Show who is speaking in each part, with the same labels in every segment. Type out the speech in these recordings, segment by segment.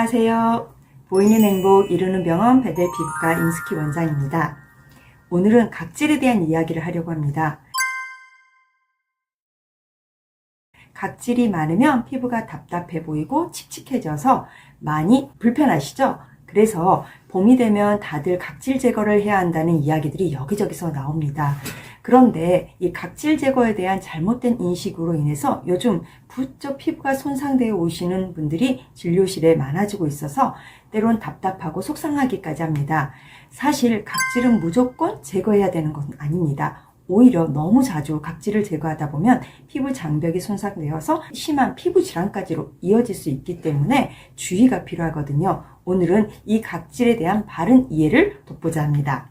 Speaker 1: 안녕하세요. 보이는 행복 이루는 병원 베델 피부과 임스키 원장입니다. 오늘은 각질에 대한 이야기를 하려고 합니다. 각질이 많으면 피부가 답답해 보이고 칙칙해져서 많이 불편하시죠? 그래서 봄이 되면 다들 각질 제거를 해야 한다는 이야기들이 여기저기서 나옵니다. 그런데 이 각질 제거에 대한 잘못된 인식으로 인해서 요즘 부쩍 피부가 손상되어 오시는 분들이 진료실에 많아지고 있어서 때론 답답하고 속상하기까지 합니다. 사실 각질은 무조건 제거해야 되는 것은 아닙니다. 오히려 너무 자주 각질을 제거하다 보면 피부 장벽이 손상되어서 심한 피부 질환까지로 이어질 수 있기 때문에 주의가 필요하거든요. 오늘은 이 각질에 대한 바른 이해를 돋보자 합니다.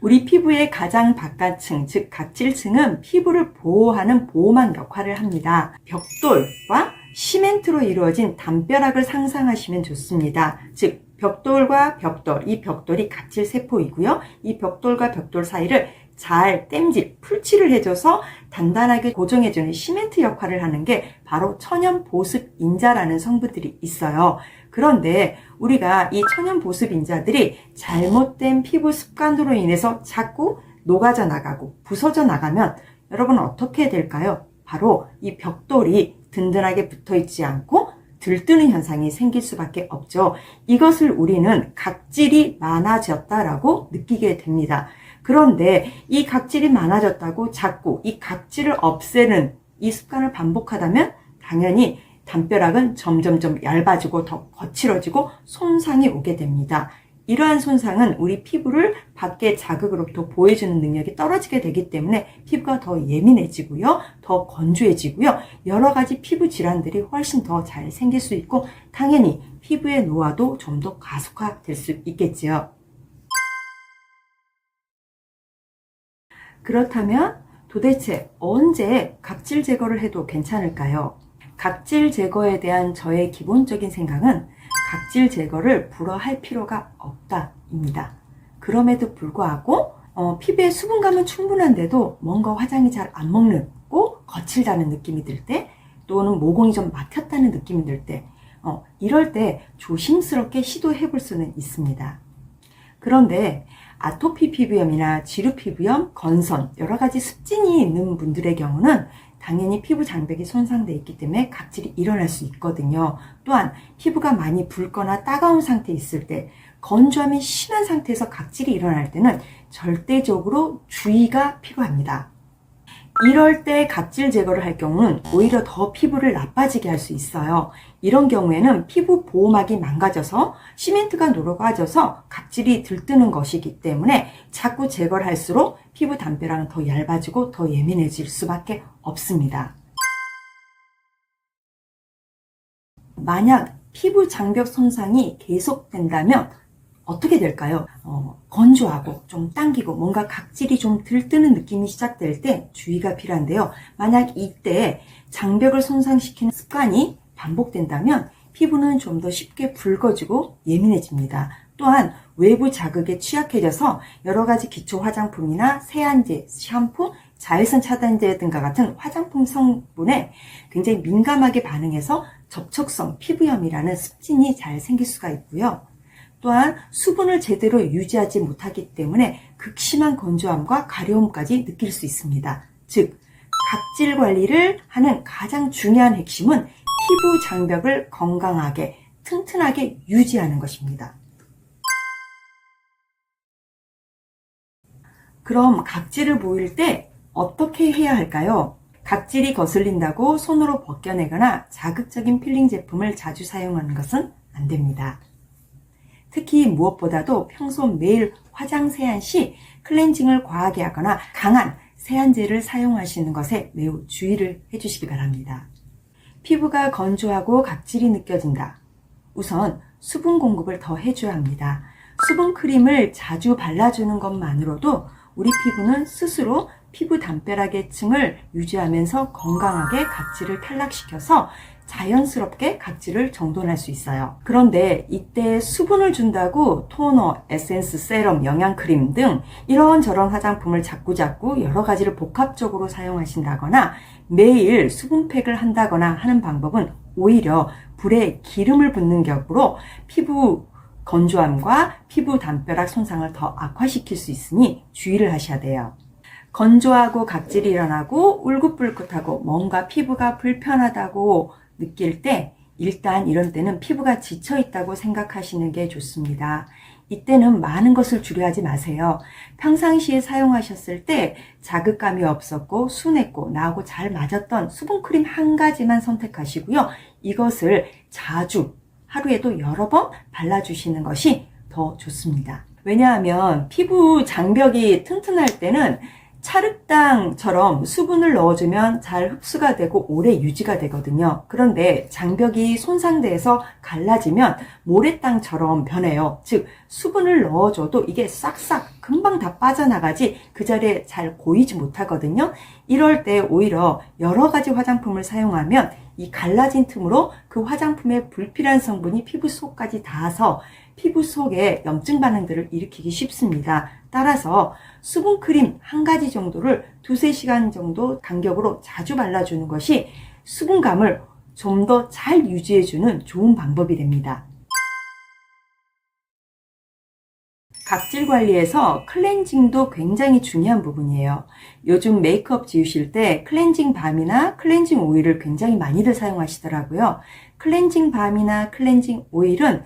Speaker 1: 우리 피부의 가장 바깥층, 즉 각질층은 피부를 보호하는 보호막 역할을 합니다. 벽돌과 시멘트로 이루어진 담벼락을 상상하시면 좋습니다. 즉 벽돌과 벽돌, 이 벽돌이 각질 세포이고요. 이 벽돌과 벽돌 사이를 잘 땜질, 풀칠을 해줘서 단단하게 고정해주는 시멘트 역할을 하는 게 바로 천연 보습 인자라는 성분들이 있어요. 그런데 우리가 이 천연 보습 인자들이 잘못된 피부 습관으로 인해서 자꾸 녹아져 나가고 부서져 나가면 여러분 어떻게 될까요? 바로 이 벽돌이 든든하게 붙어 있지 않고 들뜨는 현상이 생길 수밖에 없죠. 이것을 우리는 각질이 많아졌다라고 느끼게 됩니다. 그런데 이 각질이 많아졌다고 자꾸 이 각질을 없애는 이 습관을 반복하다면 당연히 담벼락은 점점점 얇아지고 더 거칠어지고 손상이 오게 됩니다. 이러한 손상은 우리 피부를 밖의 자극으로부터 보호해주는 능력이 떨어지게 되기 때문에 피부가 더 예민해지고요. 더 건조해지고요. 여러 가지 피부 질환들이 훨씬 더 잘 생길 수 있고 당연히 피부의 노화도 좀 더 가속화될 수 있겠지요. 그렇다면 도대체 언제 각질 제거를 해도 괜찮을까요? 각질 제거에 대한 저의 기본적인 생각은 각질 제거를 불허할 필요가 없다입니다. 그럼에도 불구하고 어, 피부의 수분감은 충분한데도 뭔가 화장이 잘 안 먹는고 거칠다는 느낌이 들 때 또는 모공이 좀 막혔다는 느낌이 들때 어, 이럴 때 조심스럽게 시도해 볼 수는 있습니다. 그런데 아토피 피부염이나 지루 피부염, 건선 여러 가지 습진이 있는 분들의 경우는 당연히 피부 장벽이 손상되어 있기 때문에 각질이 일어날 수 있거든요. 또한 피부가 많이 붉거나 따가운 상태에 있을 때 건조함이 심한 상태에서 각질이 일어날 때는 절대적으로 주의가 필요합니다. 이럴 때 각질 제거를 할 경우는 오히려 더 피부를 나빠지게 할 수 있어요. 이런 경우에는 피부 보호막이 망가져서 시멘트가 녹아져서 각질이 들뜨는 것이기 때문에 자꾸 제거를 할수록 피부 담벼락은 더 얇아지고 더 예민해질 수밖에 없습니다. 만약 피부 장벽 손상이 계속된다면 어떻게 될까요? 어, 건조하고 좀 당기고 뭔가 각질이 좀 들뜨는 느낌이 시작될 때 주의가 필요한데요. 만약 이때 장벽을 손상시키는 습관이 반복된다면 피부는 좀 더 쉽게 붉어지고 예민해집니다. 또한 외부 자극에 취약해져서 여러 가지 기초 화장품이나 세안제, 샴푸, 자외선 차단제 등과 같은 화장품 성분에 굉장히 민감하게 반응해서 접촉성 피부염이라는 습진이 잘 생길 수가 있고요. 또한 수분을 제대로 유지하지 못하기 때문에 극심한 건조함과 가려움까지 느낄 수 있습니다. 즉, 각질 관리를 하는 가장 중요한 핵심은 피부 장벽을 건강하게, 튼튼하게 유지하는 것입니다. 그럼 각질을 보일 때 어떻게 해야 할까요? 각질이 거슬린다고 손으로 벗겨내거나 자극적인 필링 제품을 자주 사용하는 것은 안 됩니다. 특히 무엇보다도 평소 매일 화장 세안 시 클렌징을 과하게 하거나 강한 세안제를 사용하시는 것에 매우 주의를 해주시기 바랍니다. 피부가 건조하고 각질이 느껴진다. 우선 수분 공급을 더 해줘야 합니다. 수분 크림을 자주 발라주는 것만으로도 우리 피부는 스스로 피부 담벼락의 층을 유지하면서 건강하게 각질을 탈락시켜서 자연스럽게 각질을 정돈할 수 있어요. 그런데 이때 수분을 준다고 토너, 에센스, 세럼, 영양크림 등 이런저런 화장품을 자꾸자꾸 여러 가지를 복합적으로 사용하신다거나 매일 수분팩을 한다거나 하는 방법은 오히려 불에 기름을 붓는 격으로 피부 건조함과 피부 담벼락 손상을 더 악화시킬 수 있으니 주의를 하셔야 돼요. 건조하고 각질이 일어나고 울긋불긋하고 뭔가 피부가 불편하다고 느낄 때 일단 이런 때는 피부가 지쳐 있다고 생각하시는 게 좋습니다. 이때는 많은 것을 주려하지 마세요. 평상시에 사용하셨을 때 자극감이 없었고 순했고 나하고 잘 맞았던 수분크림 한 가지만 선택하시고요. 이것을 자주 하루에도 여러 번 발라주시는 것이 더 좋습니다. 왜냐하면 피부 장벽이 튼튼할 때는 찰흙당처럼 수분을 넣어주면 잘 흡수가 되고 오래 유지가 되거든요. 그런데 장벽이 손상돼서 갈라지면 모래땅처럼 변해요. 즉 수분을 넣어줘도 이게 싹싹 금방 다 빠져나가지 그 자리에 잘 고이지 못하거든요. 이럴 때 오히려 여러 가지 화장품을 사용하면 이 갈라진 틈으로 그 화장품의 불필요한 성분이 피부 속까지 닿아서 피부 속에 염증 반응들을 일으키기 쉽습니다. 따라서 수분크림 한 가지 정도를 두세 시간 정도 간격으로 자주 발라주는 것이 수분감을 좀 더 잘 유지해주는 좋은 방법이 됩니다. 각질 관리에서 클렌징도 굉장히 중요한 부분이에요. 요즘 메이크업 지우실 때 클렌징 밤이나 클렌징 오일을 굉장히 많이들 사용하시더라고요. 클렌징 밤이나 클렌징 오일은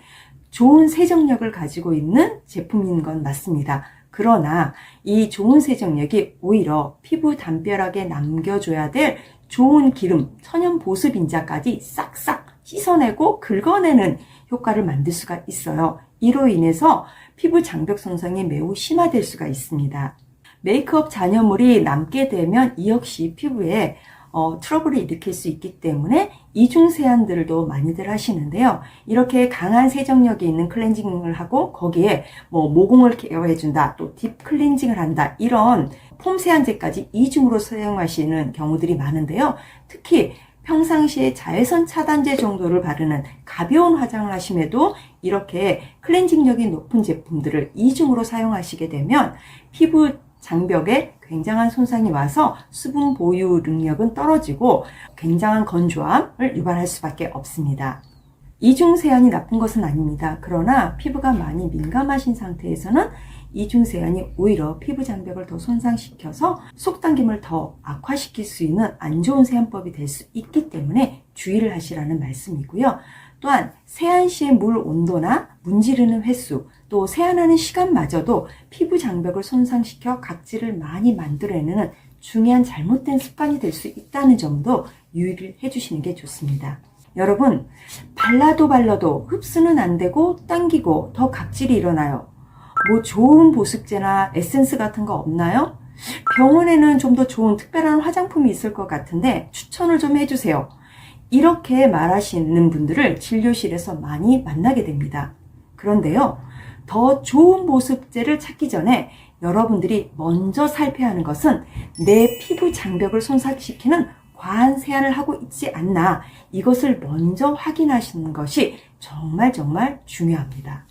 Speaker 1: 좋은 세정력을 가지고 있는 제품인 건 맞습니다. 그러나 이 좋은 세정력이 오히려 피부 담벼락에 남겨줘야 될 좋은 기름, 천연 보습 인자까지 싹싹 씻어내고 긁어내는 효과를 만들 수가 있어요. 이로 인해서 피부 장벽 손상이 매우 심화될 수가 있습니다. 메이크업 잔여물이 남게 되면 이 역시 피부에 어, 트러블을 일으킬 수 있기 때문에 이중 세안들도 많이들 하시는데요. 이렇게 강한 세정력이 있는 클렌징을 하고 거기에 뭐 모공을 케어해준다, 또 딥 클렌징을 한다 이런 폼 세안제까지 이중으로 사용하시는 경우들이 많은데요. 특히 평상시에 자외선 차단제 정도를 바르는 가벼운 화장을 하심에도 이렇게 클렌징력이 높은 제품들을 이중으로 사용하시게 되면 피부 장벽에 굉장한 손상이 와서 수분 보유 능력은 떨어지고 굉장한 건조함을 유발할 수밖에 없습니다. 이중 세안이 나쁜 것은 아닙니다. 그러나 피부가 많이 민감하신 상태에서는 이중 세안이 오히려 피부 장벽을 더 손상시켜서 속당김을 더 악화시킬 수 있는 안 좋은 세안법이 될 수 있기 때문에 주의를 하시라는 말씀이고요. 또한 세안 시의 물 온도나 문지르는 횟수, 또 세안하는 시간마저도 피부 장벽을 손상시켜 각질을 많이 만들어내는 중요한 잘못된 습관이 될 수 있다는 점도 유의를 해주시는 게 좋습니다. 여러분, 발라도 발라도 흡수는 안 되고 당기고 더 각질이 일어나요. 뭐 좋은 보습제나 에센스 같은 거 없나요? 병원에는 좀 더 좋은 특별한 화장품이 있을 것 같은데 추천을 좀 해주세요. 이렇게 말하시는 분들을 진료실에서 많이 만나게 됩니다. 그런데요, 더 좋은 보습제를 찾기 전에 여러분들이 먼저 살펴야 하는 것은 내 피부 장벽을 손상시키는 과한 세안을 하고 있지 않나 이것을 먼저 확인하시는 것이 정말 정말 중요합니다.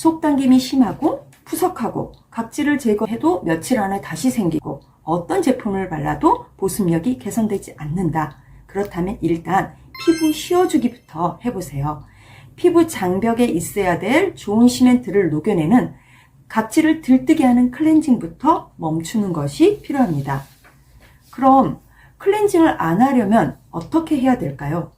Speaker 1: 속당김이 심하고 푸석하고 각질을 제거해도 며칠 안에 다시 생기고 어떤 제품을 발라도 보습력이 개선되지 않는다. 그렇다면 일단 피부 씌워주기부터 해보세요. 피부 장벽에 있어야 될 좋은 시멘트를 녹여내는 각질을 들뜨게 하는 클렌징부터 멈추는 것이 필요합니다. 그럼 클렌징을 안 하려면 어떻게 해야 될까요?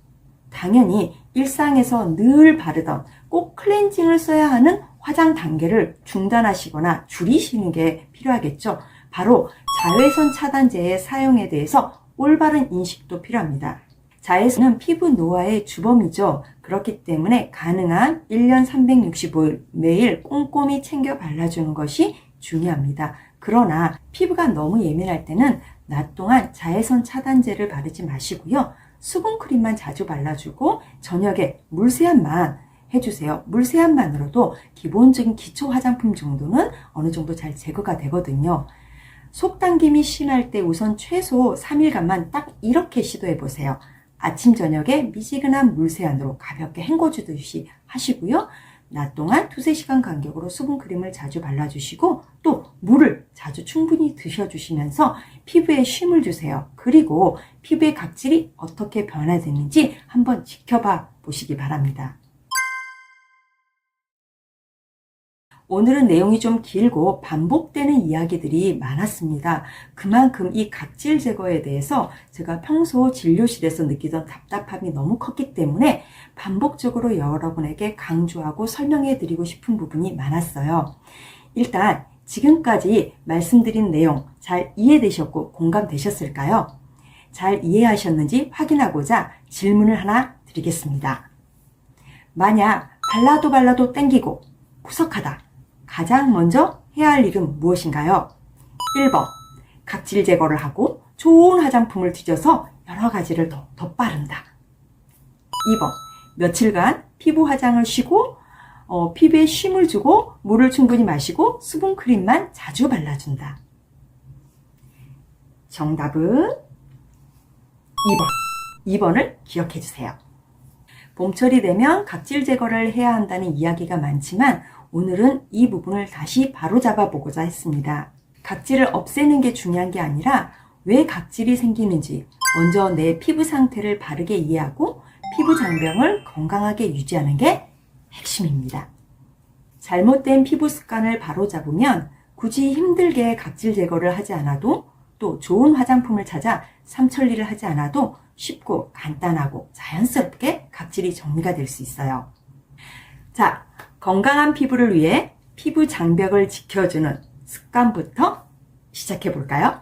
Speaker 1: 당연히 일상에서 늘 바르던 꼭 클렌징을 써야 하는 화장 단계를 중단하시거나 줄이시는 게 필요하겠죠. 바로 자외선 차단제의 사용에 대해서 올바른 인식도 필요합니다. 자외선은 피부 노화의 주범이죠. 그렇기 때문에 가능한 1년 365일 매일 꼼꼼히 챙겨 발라주는 것이 중요합니다. 그러나 피부가 너무 예민할 때는 낮 동안 자외선 차단제를 바르지 마시고요. 수분크림만 자주 발라주고 저녁에 물세안만 해주세요. 물세안만으로도 기본적인 기초 화장품 정도는 어느 정도 잘 제거가 되거든요. 속당김이 심할 때 우선 최소 3일간만 딱 이렇게 시도해 보세요. 아침 저녁에 미지근한 물 세안으로 가볍게 헹궈주듯이 하시고요. 낮 동안 두세 시간 간격으로 수분 크림을 자주 발라주시고 또 물을 자주 충분히 드셔주시면서 피부에 쉼을 주세요. 그리고 피부의 각질이 어떻게 변화되는지 한번 지켜봐 보시기 바랍니다. 오늘은 내용이 좀 길고 반복되는 이야기들이 많았습니다. 그만큼 이 각질 제거에 대해서 제가 평소 진료실에서 느끼던 답답함이 너무 컸기 때문에 반복적으로 여러분에게 강조하고 설명해 드리고 싶은 부분이 많았어요. 일단 지금까지 말씀드린 내용 잘 이해되셨고 공감되셨을까요? 잘 이해하셨는지 확인하고자 질문을 하나 드리겠습니다. 만약 발라도 발라도 땡기고 푸석하다. 가장 먼저 해야 할 일은 무엇인가요? 1번. 각질 제거를 하고 좋은 화장품을 뒤져서 여러 가지를 더 덧바른다. 2번. 며칠간 피부 화장을 쉬고 어, 피부에 쉼을 주고 물을 충분히 마시고 수분 크림만 자주 발라준다. 정답은 2번. 2번을 기억해 주세요. 봄철이 되면 각질 제거를 해야 한다는 이야기가 많지만 오늘은 이 부분을 다시 바로잡아 보고자 했습니다. 각질을 없애는 게 중요한 게 아니라 왜 각질이 생기는지 먼저 내 피부 상태를 바르게 이해하고 피부 장벽을 건강하게 유지하는 게 핵심입니다. 잘못된 피부 습관을 바로잡으면 굳이 힘들게 각질 제거를 하지 않아도 또 좋은 화장품을 찾아 삼천리를 하지 않아도 쉽고 간단하고 자연스럽게 각질이 정리가 될 수 있어요. 자, 건강한 피부를 위해 피부 장벽을 지켜주는 습관부터 시작해 볼까요?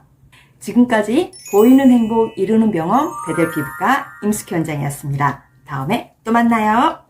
Speaker 1: 지금까지 보이는 행복 이루는 병원 베델 피부과 임숙희 원장이었습니다. 다음에 또 만나요.